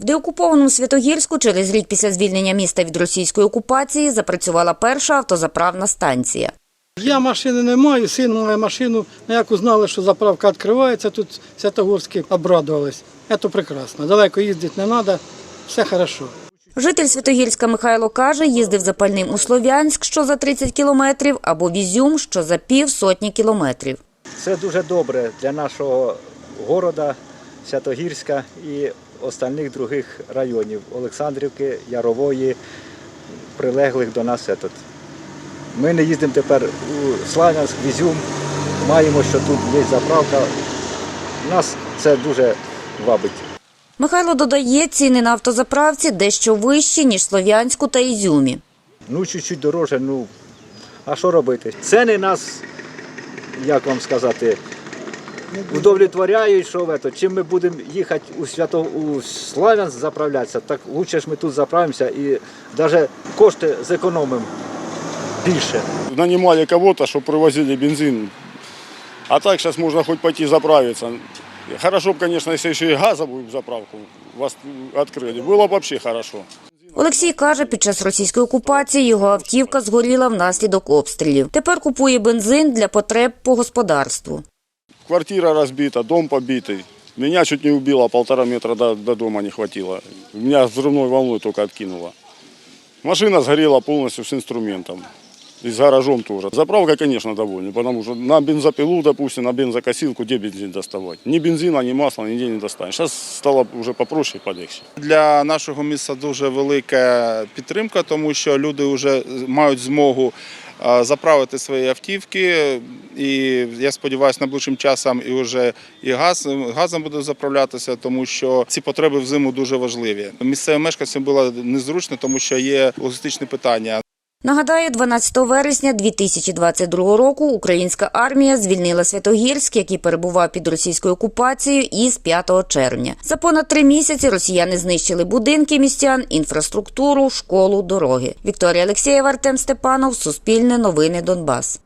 В деокупованому Святогірську через рік після звільнення міста від російської окупації запрацювала перша автозаправна станція. Я машини не маю, син має машину. Ну, як узнали, що заправка відкривається, тут Святогорські обрадувались. Це прекрасно. Далеко їздити не треба, все хорошо. Житель Святогірська Михайло каже, їздив запальним у Слов'янськ, що за 30 кілометрів, або в Ізюм, що за пів сотні кілометрів. Це дуже добре для нашого города Святогірська і остальних других районів Олександрівки, Ярової, прилеглих до нас. Этот. Ми не їздимо тепер у Славянськ, в Ізюм. Маємо, що тут є заправка. Нас це дуже вабить. Михайло додає, ціни на автозаправці дещо вищі, ніж Слов'янську та Ізюмі. Ну, чуть-чуть дороже, ну, а що робити? Ціни нас, як вам сказати, удовлетворяють, що в ето. Чим ми будемо їхати у свято у Славянськ заправлятися, так краще ж ми тут заправимося і навіть кошти зекономимо більше. нанимали кого-то, чтобы привозили бензин. А так сейчас можно хоть пойти заправиться. Хорошо бы, конечно, если еще и газовую заправку вас открыли. Было бы вообще хорошо. Олексій каже, під час російської окупації його автівка згоріла внаслідок обстрілів. Тепер купує бензин для потреб по господарству. Квартира разбита, дом побитый. Меня чуть не убило, полтора метра до, до дома не хватило. Меня взрывной волной только откинуло. Машина сгорела полностью с инструментом. И с гаражом тоже. Заправка, конечно, довольна, потому что на бензопилу, допустим, на бензокосилку, где бензин доставать? Ни бензина, ни масла, нигде не достанешь. Сейчас стало уже попроще и полегче. Для нашого міста дуже велика підтримка, тому що люди вже мають змогу заправити свої автівки. І я сподіваюся, найближчим часом і вже і газ газом буде заправлятися, тому що ці потреби взиму дуже важливі. Місцевим мешканцям було незручно, тому що є логістичні питання. Нагадаю, 12 вересня 2022 року українська армія звільнила Святогірськ, який перебував під російською окупацією, із 5 червня. За понад три місяці росіяни знищили будинки містян, інфраструктуру, школу, дороги. Вікторія Олексєєва, Артем Степанов, Суспільне новини Донбас.